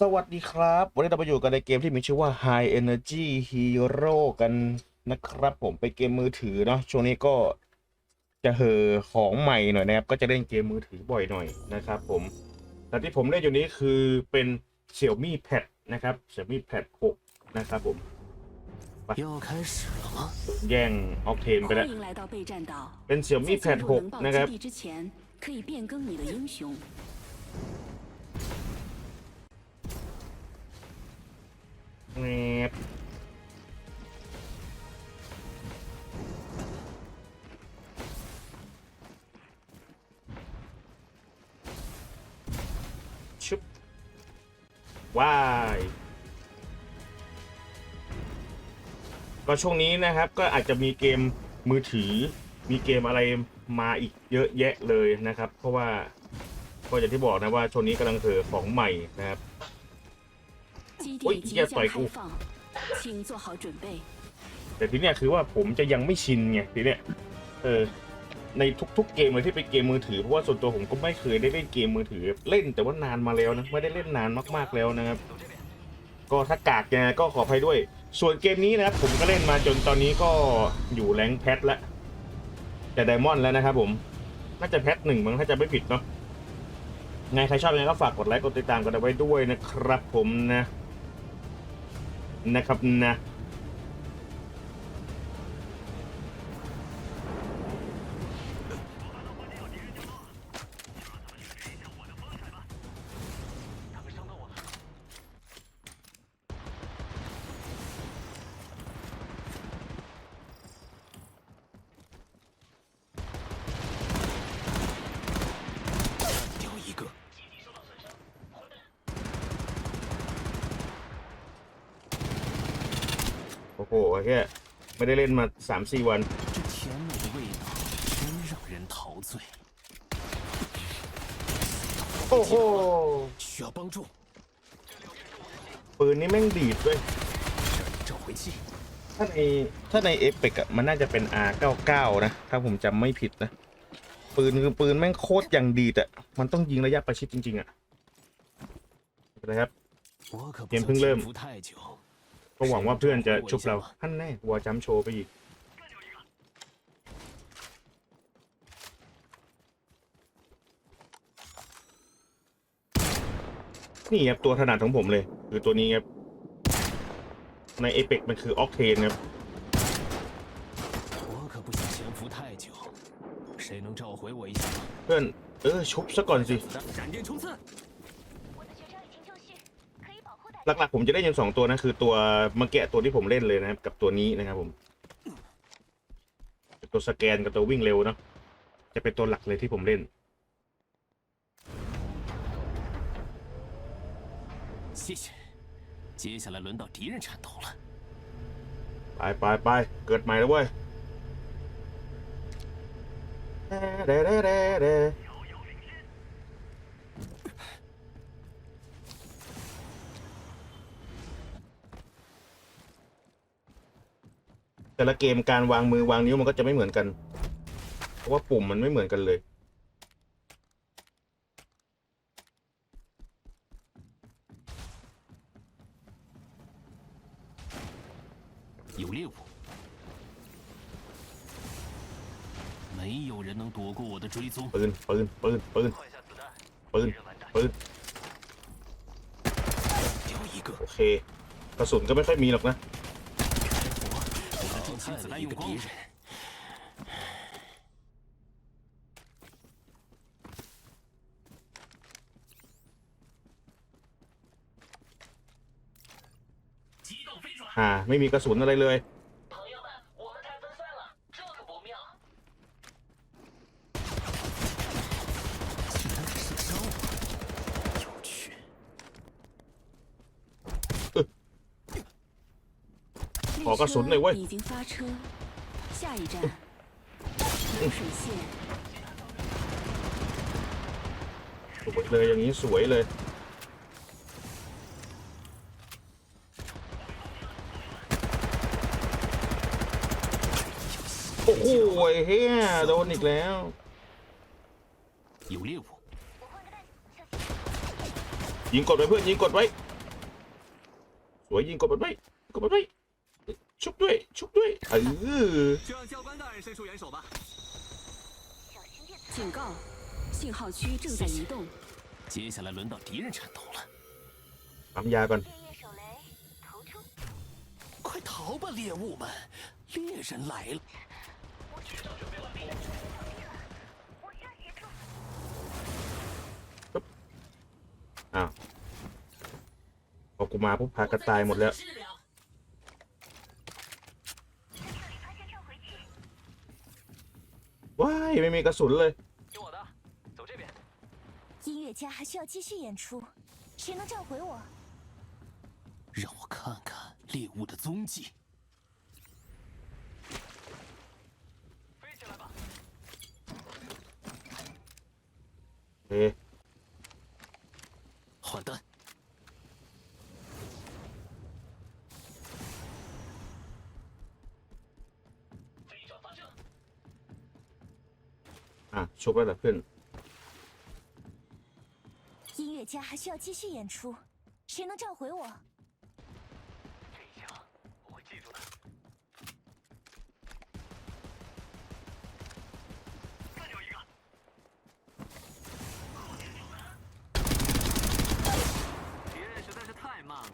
สวัสดีครับ วันนี้เราไปอยู่กันในเกมที่มีชื่อว่า High Energy Hero กันนะครับ ผมเป็นเกมมือถือเนาะช่วงนี้ก็จะเหอของใหม่หน่อยนะครับ ก็จะเล่นเกมมือถือบ่อยหน่อยนะครับ ผมแต่ที่ผมเล่นอยู่นี้คือเป็น Xiaomi Pad นะครับ Xiaomi Pad 6 นะครับผมแย่งออกเทนไปแล้วเป็น Xiaomi Pad 6 นะครับ ว้ายก็ช่วงนี้นะครับก็อาจจะมีเกมมือถือ มีเกมอะไรมาอีกเยอะแยะเลยนะครับ เพราะว่าก็อย่างที่บอกนะว่าช่วงนี้กำลังเถือของใหม่นะครับโอ้ยอย่าต่อยกูแต่ทีเนี้ยคือว่าผมจะยังไม่ชินไงทีเนี้ยเออ ในทุกๆเกมเลยที่เป็นเกมมือถือเพราะว่าส่วนตัวผมก็ไม่เคยได้เล่นเกมมือถือ เล่นแต่ว่านานมาแล้วนะไม่ได้เล่นนานมากๆแล้วนะครับ ก็ถ้ากากยังไงก็ขออภัยด้วย ส่วนเกมนี้นะครับผมก็เล่นมาจนตอนนี้ก็อยู่แรงแพทแล้วแต่ไดมอนด์แล้วนะครับผมน่าจะแพทหนึ่งมั้งถ้าจะไม่ผิดเนาะไงใครชอบยังไงก็ฝากกดไลค์กดติดตามกันเอาไว้ด้วยนะครับผมนะนะครับนะ โอ้แค่ไม่ได้เล่นมาสามสี่วันโอ้โหปืนนี้แม่งดีดด้วยถ้าในถ้าในเอฟเฟกอะมันน่าจะเป็น R99 นะ ถ้าผมจำไม่ผิดนะ ปืนคือปืนแม่งโคตรอย่างดีแต่มันต้องยิงระยะประชิดจริง ๆอะนะครับเกมเพิ่งเริ่ม ก็หวังว่าเพื่อนจะชุบเราท่านแน่วัวจำโชว์ไปอีก นี่ครับตัวถนัดของผมเลย คือตัวนี้ครับ ในเอเปกมันคือออกเทนครับเพื่อนเออชุบซะก่อนสิ หลักๆผมจะได้ยินสองตัวนะคือตัวเมื่อกี้ตัวที่ผมเล่นเลยนะครับ กับตัวนี้นะครับผมตัวสแกนกับตัววิ่งเร็วเนาะจะเป็นตัวหลักเลยที่ผมเล่น 谢谢。接下来轮到敌人战斗了。 ไปไปไปเกิดใหม่แล้วเว้ย แต่ละเกมการวางมือวางนิ้วมันก็จะไม่เหมือนกัน เพราะว่าปุ่มมันไม่เหมือนกันเลย 有猎物，没有人能躲过我的追踪。 ปืน ปืน ปืน ปืน ปืน ปืน 掉一个， โอเค กระสุนก็ไม่ค่อยมีหรอกนะ 我的定心子弹用光了。 อ่า ไม่มีกระสุนอะไรเลย ระสุนหน่อยเว้ยสวยเลยอย่างนี้สวยเลยโอ้โหเฮ้ยโดนอีกแล้วยิงกดไว้เพื่อนยิงกดไว้สวยยิงกดไว้กดไว้ ชุบด้วยชุบด้วยเออ 就让教官大人伸出援手吧。小心电磁警告，信号区正在移动。接下来轮到敌人战斗了， ปั๊มยาก่อน 电叶手雷投出，快逃吧，猎物们！猎人来了！我需要协助。 อ้าวพอกูมาปุ๊บพากระตายหมดแล้ว ยไม่มีกระสุนเลย 听我的，走这边。音乐家还需要继续演出，谁能召回我？让我看看猎物的踪迹。飞起来吧！ เอ๊ 说白了笨。音乐家还需要继续演出，谁能召回我？这一我会记住的。太慢了。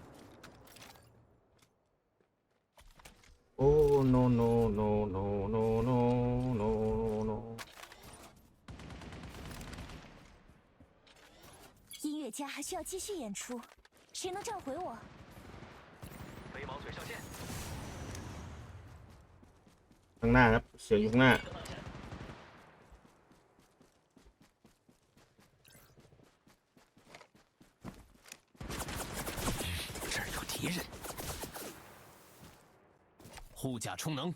oh, no no no no no no no。音乐家还需要继续演出，谁能召回我？飞毛腿上线， ข้างหน้าครับ เสียงอยู่ข้างหน้า 这儿有敌人。护甲充能，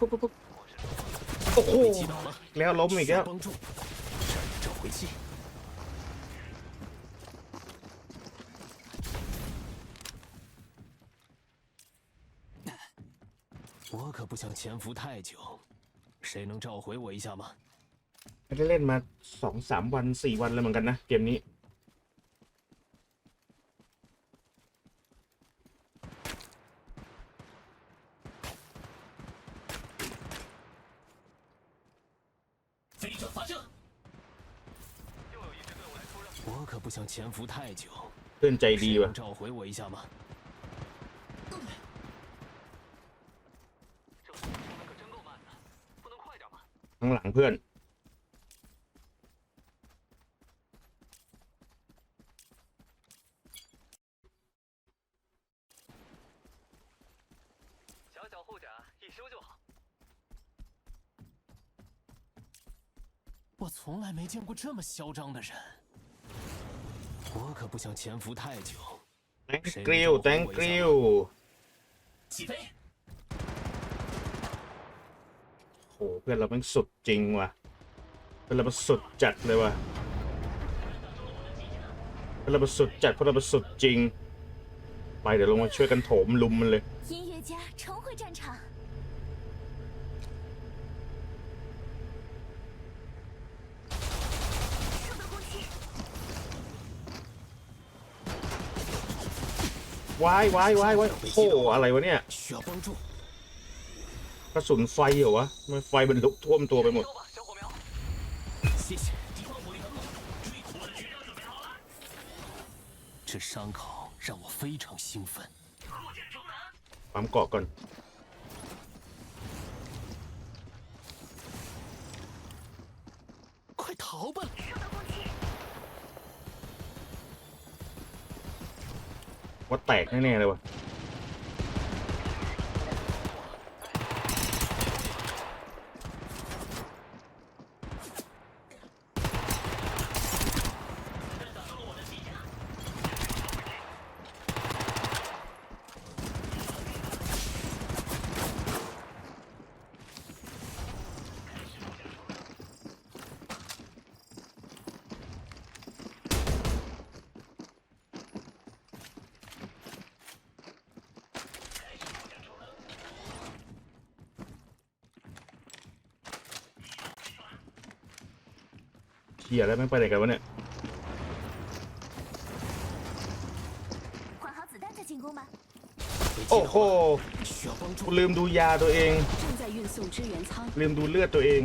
ปุ๊บปุ๊บปุ๊บปุ๊บปุ๊บโอ้โห 被击倒了。 แล้วล้มอีก 需 แล้ 要 ว 帮助，这儿有召回器。我可不想潜伏太久，谁能召回我一下吗？ ไม่ได้เล่นมาสองสามวันสี่วันแล้วเหมือนกันนะ เกมนี้ 我可不想潜伏太久， เพื่อนใจดี 谁 ว่ะ 能召回我一下吗？这速度冲的可真够慢的，不能快点吗？ ข้างหลังเพื่อน 小小护甲一修就好。我从来没见过这么嚣张的人。 我可不想潜伏太久， thank you thank you 起飞， โหเพื่อนเราเป็นสุดจริงว่ะ เพื่อนเราเป็นสุดจัดเลยว่ะ เพื่อนเราเป็นสุดจัดเพื่อนเราเป็นสุดจริง ไปเดี๋ยวลงมาช่วยกันโถมลุมมันเลย 音乐家重回战场， วายวายวายวายโอ้โหอะไรวะเนี่ย 需要帮助。 กระสุนไฟเหรอวะทำไมไฟมันลุกท่วมตัวไปหมด 收吧，小火苗。谢谢。敌方火力很猛，追我的绝招准备好了，这伤口让我非常兴奋。扩建城南。 ปั๊มเกาะก่อน 快逃吧！ ว่าแตกแน่ๆเลยว่ะ เฮียแล้วแม่งไปไหนกันวะเนี่ยโอ้โหกูลืมดูยาตัวเอง ลืมดูเลือดตัวเอง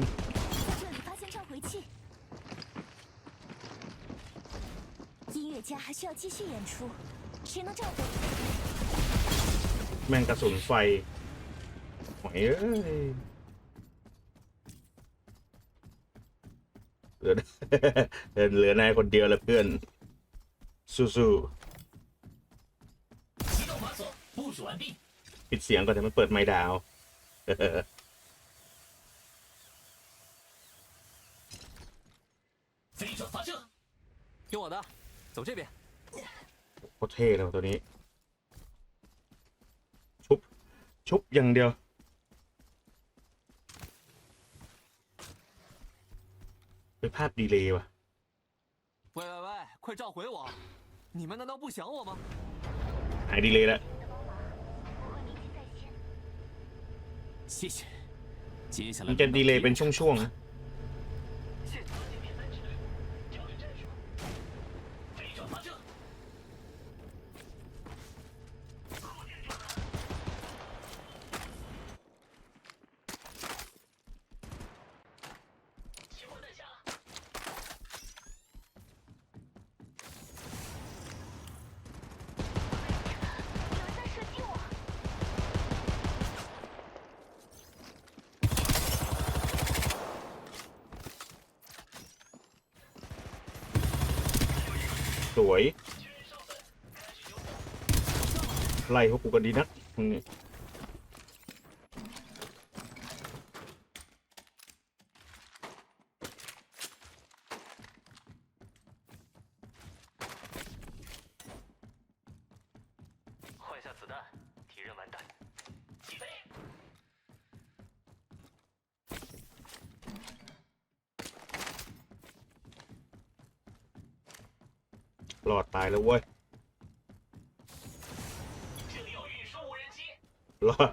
แม่งกระสุนไฟหอยเอ้ย เหลือนายคนเดียวแล้วเพื่อน สู้ 启动马索，部署完毕。 ๆปิดเสียงก่อนแต่มันเปิดไมค์ดาว 飞转发射，听我的，走这边。 โคตรเท่เลยว่ะตัวนี้ ชุบ ชุบอย่างเดียว ไปภาพดีเลย์ว่ะ 喂喂喂，快召回我！你们难道不想我吗？ หายดีเลย์แล้ว 谢谢。接下来 มันจะดีเลย์เป็นช่วงๆนะ วยไล่พวกกูกันดีนักมึงเนี่ย รอดตายแล้วเว้ย 这里有运输无人机， รอด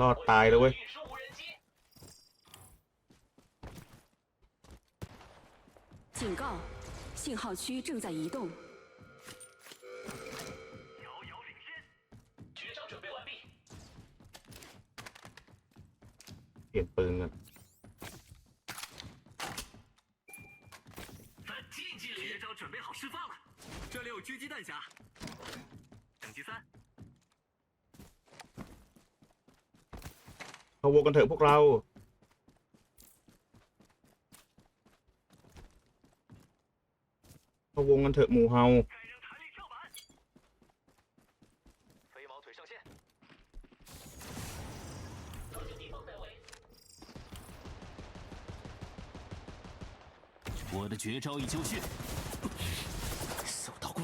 รอดตายแล้วเว้ย 运输无人机，警告，信号区正在移动，绝招准备完毕。 เปลี่ยนปืนกัน 这里有狙击弹匣，等级三， เข้าวงกันเถอะพวกเรา เข้าวงกันเถอะหมู่เฮา 该扔弹力跳板，飞毛腿上线。发现敌方在围，我的绝招已就绪，受到攻击。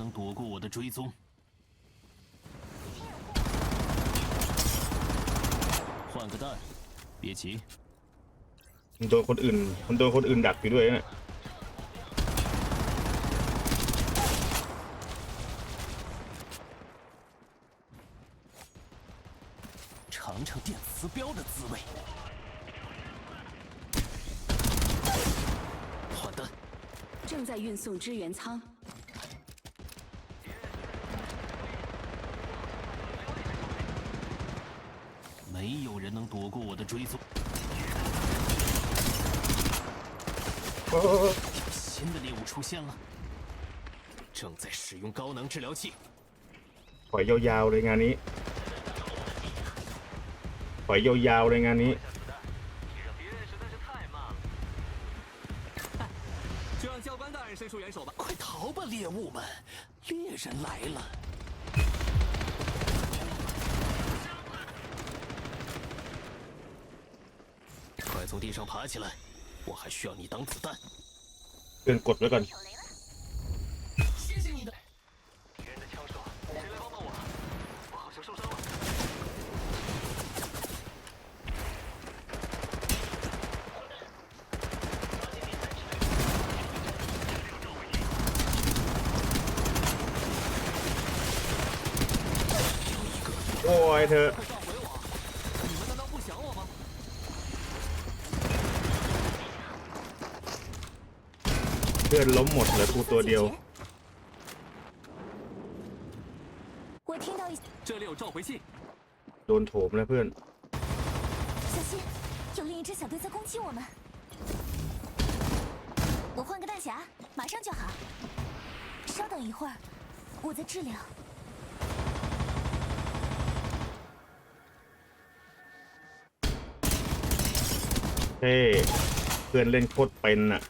能躲过我的追踪。换个弹，别急， มันโดนคนอื่น มันโดนคนอื่นดักอยู่ด้วยนะ 尝尝电磁镖的滋味。换弹，正在运送支援舱， 追踪。新的猎物出现了，正在使用高能治疗器。 ปล่อยยาวๆเลยงานนี้ ปล่อยยาวๆเลยงานนี้ 提升别人实在是太慢了。就让教官大人伸出援手吧。快逃吧，猎物们！猎人来了！ 从地上爬起来我还需要你挡子弹。滚了干谢谢你的枪手谁来帮帮我我好像受伤了。我 พื่อนล้มหมดเหลือกูตัวเดียว 我听到一，这里有召回信， โดนโถมแล้วเพื่อน 小心，有另一支小队在攻击我们。我换个弹匣，马上就好。稍等一会儿，我在治疗。 เฮ้เพื่อนเล่นโคตรเป็นอ่ะ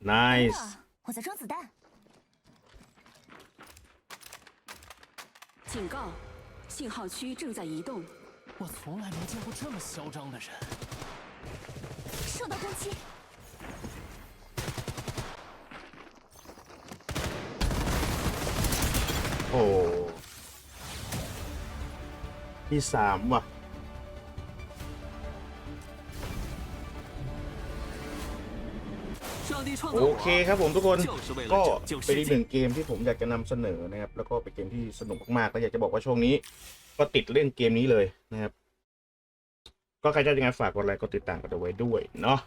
nice 我在装子弹。警告信号区正在移动。我从来没见过这么嚣张的人。受到攻击。哦。你傻吗 โอเคครับผมทุกคนก็เป็นอีกหนึ่งเกมที่ผมอยากจะนำเสนอนะครับแล้วก็เป็นเกมที่สนุกมากๆแล้อยากจะบอกว่าช่วงนี้ ก็ติดเล่นเกมนี้เลยนะครับ ก็ใครจะยังไงฝากกดไลค์กดติดตามกันเอาไว้ด้วยเนาะ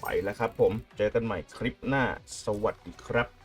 ไปแล้วครับผมเจอกันใหม่คลิปหน้าสวัสดีครับ